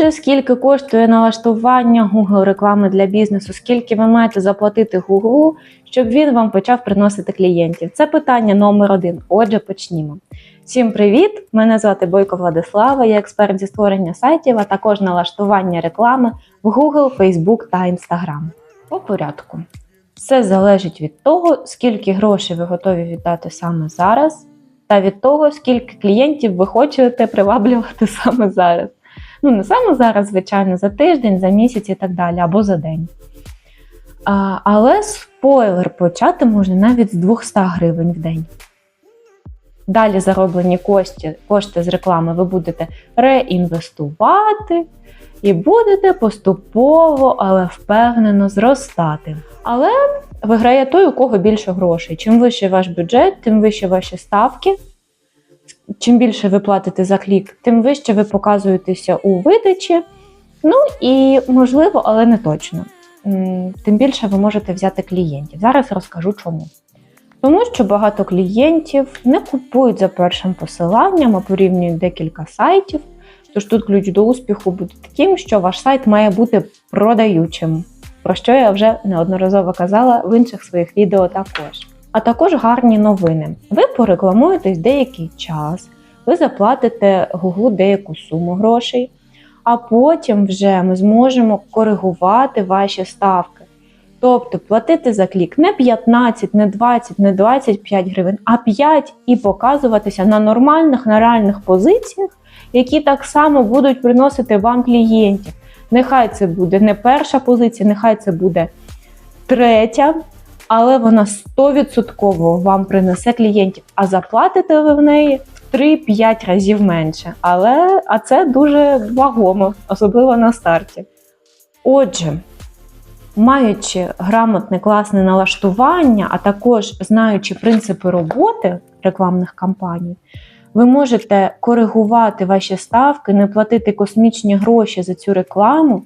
Отже, скільки коштує налаштування Google реклами для бізнесу, скільки ви маєте заплатити Google, щоб він вам почав приносити клієнтів? Це питання номер один. Отже, почнімо. Всім привіт! Мене звати Бойко Владислава, я експерт зі створення сайтів, а також налаштування реклами в Google, Facebook та Instagram. По порядку. Все залежить від того, скільки грошей ви готові віддати саме зараз, та від того, скільки клієнтів ви хочете приваблювати саме зараз. Ну, не саме зараз, звичайно, за тиждень, за місяць і так далі, або за день. А, але спойлер, почати можна навіть з 200 гривень в день. Далі зароблені кошти, кошти з реклами ви будете реінвестувати і будете поступово, але впевнено зростати. Але виграє той, у кого більше грошей. Чим вищий ваш бюджет, тим вищі ваші ставки. Чим більше ви платите за клік, тим вище ви показуєтеся у видачі. Ну і можливо, але не точно. Тим більше ви можете взяти клієнтів. Зараз розкажу чому. Тому що багато клієнтів не купують за першим посиланням, а порівнюють декілька сайтів. Тож тут ключ до успіху буде таким, що ваш сайт має бути продаючим, про що я вже неодноразово казала в інших своїх відео також. А також гарні новини. Ви порекламуєтесь деякий час, ви заплатите Google деяку суму грошей, а потім вже ми зможемо коригувати ваші ставки. Тобто платити за клік не 15, не 20, не 25 гривень, а 5 і показуватися на нормальних, на реальних позиціях, які так само будуть приносити вам клієнтів. Нехай це буде не перша позиція, нехай це буде третя, але вона 100% вам принесе клієнтів, а заплатите ви в неї в 3-5 разів менше. Але а це дуже вагомо, особливо на старті. Отже, маючи грамотне класне налаштування, а також знаючи принципи роботи рекламних кампаній, ви можете коригувати ваші ставки, не платити космічні гроші за цю рекламу.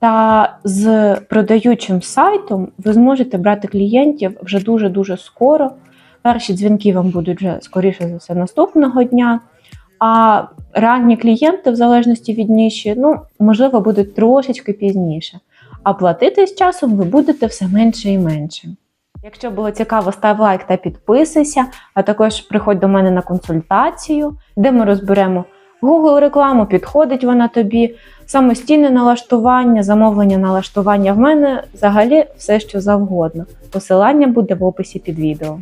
Та з продаючим сайтом ви зможете брати клієнтів вже дуже-дуже скоро. Перші дзвінки вам будуть вже скоріше за все наступного дня. А ранні клієнти, в залежності від ніші, ну, можливо, будуть трошечки пізніше. А платити з часом ви будете все менше і менше. Якщо було цікаво, став лайк та підписуйся, а також приходь до мене на консультацію, де ми розберемо Google рекламу, підходить вона тобі, самостійне налаштування, замовлення налаштування в мене взагалі все, що завгодно. Посилання буде в описі під відео.